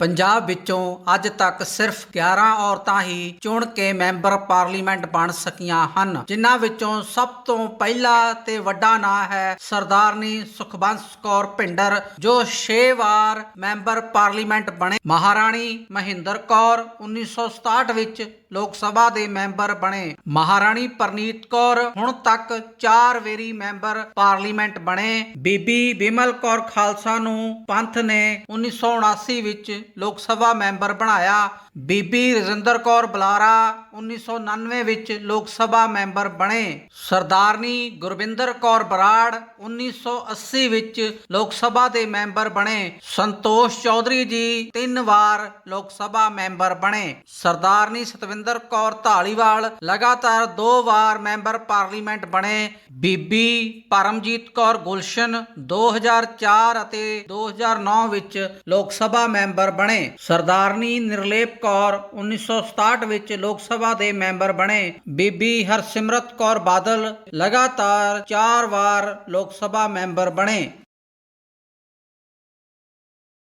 ਪੰਜਾਬ ਵਿੱਚੋਂ ਅੱਜ ਤੱਕ ਸਿਰਫ 11 ਔਰਤਾਂ ਹੀ ਚੁਣ ਕੇ ਮੈਂਬਰ ਪਾਰਲੀਮੈਂਟ ਬਣ ਸਕੀਆਂ ਹਨ, ਜਿਨ੍ਹਾਂ ਵਿੱਚੋਂ ਸਭ ਤੋਂ ਪਹਿਲਾ ਤੇ ਵੱਡਾ ਨਾਂ ਹੈ ਸਰਦਾਰਨੀ ਸੁਖਬੰਸ ਕੌਰ ਭਿੰਡਰ, ਜੋ 6 ਵਾਰ ਮੈਂਬਰ ਪਾਰਲੀਮੈਂਟ ਬਣੇ। ਮਹਾਰਾਣੀ ਮਹਿੰਦਰ ਕੌਰ 1967 ਵਿੱਚ ਲੋਕ ਸਭਾ ਦੇ ਮੈਂਬਰ ਬਣੇ। ਮਹਾਰਾਣੀ ਪਰਨੀਤ ਕੌਰ ਹੁਣ ਤੱਕ 4 ਵੇਰੀ ਮੈਂਬਰ ਪਾਰਲੀਮੈਂਟ ਬਣੇ। ਬੀਬੀ ਬਿਮਲ ਕੌਰ ਖਾਲਸਾ ਨੂੰ ਪੰਥ ਨੇ 1979 ਵਿੱਚ ਲੋਕ ਸਭਾ ਮੈਂਬਰ ਬਣਾਇਆ। ਬੀਬੀ ਰਜਿੰਦਰ ਕੌਰ ਬੁਲਾਰਾ 1999 ਵਿੱਚ ਲੋਕ ਸਭਾ ਮੈਂਬਰ ਬਣੇ। ਸਰਦਾਰਨੀ ਗੁਰਵਿੰਦਰ ਕੌਰ ਬਰਾੜ 1980 ਵਿੱਚ ਲੋਕ ਸਭਾ ਦੇ ਮੈਂਬਰ ਬਣੇ। ਸੰਤੋਸ਼ ਚੌਧਰੀ ਜੀ ਤਿੰਨ ਵਾਰ ਲੋਕ ਸਭਾ ਮੈਂਬਰ ਬਣੇ। ਸਰਦਾਰਨੀ ਸਤਵਿੰਦਰ ਕੌਰ ਢਾਲੀਵਾਲ ਲਗਾਤਾਰ ਦੋ ਵਾਰ ਮੈਂਬਰ ਪਾਰਲੀਮੈਂਟ ਬਣੇ। ਬੀਬੀ ਪਰਮਜੀਤ ਕੌਰ ਗੁਲਸ਼ਨ 2004 ਅਤੇ 2009 ਵਿੱਚ ਲੋਕ ਸਭਾ ਮੈਂਬਰ ਬਣੇ। ਸਰਦਾਰਨੀ ਨਿਰਲੇਪ ਕੌਰ 1967 ਵਿੱਚ ਲੋਕ ਸਭਾ ਦੇ ਮੈਂਬਰ ਬਣੇ। ਬੀਬੀ ਹਰਸਿਮਰਤ ਕੌਰ ਬਾਦਲ ਲਗਾਤਾਰ 4 ਵਾਰ ਲੋਕ ਸਭਾ ਮੈਂਬਰ ਬਣੇ।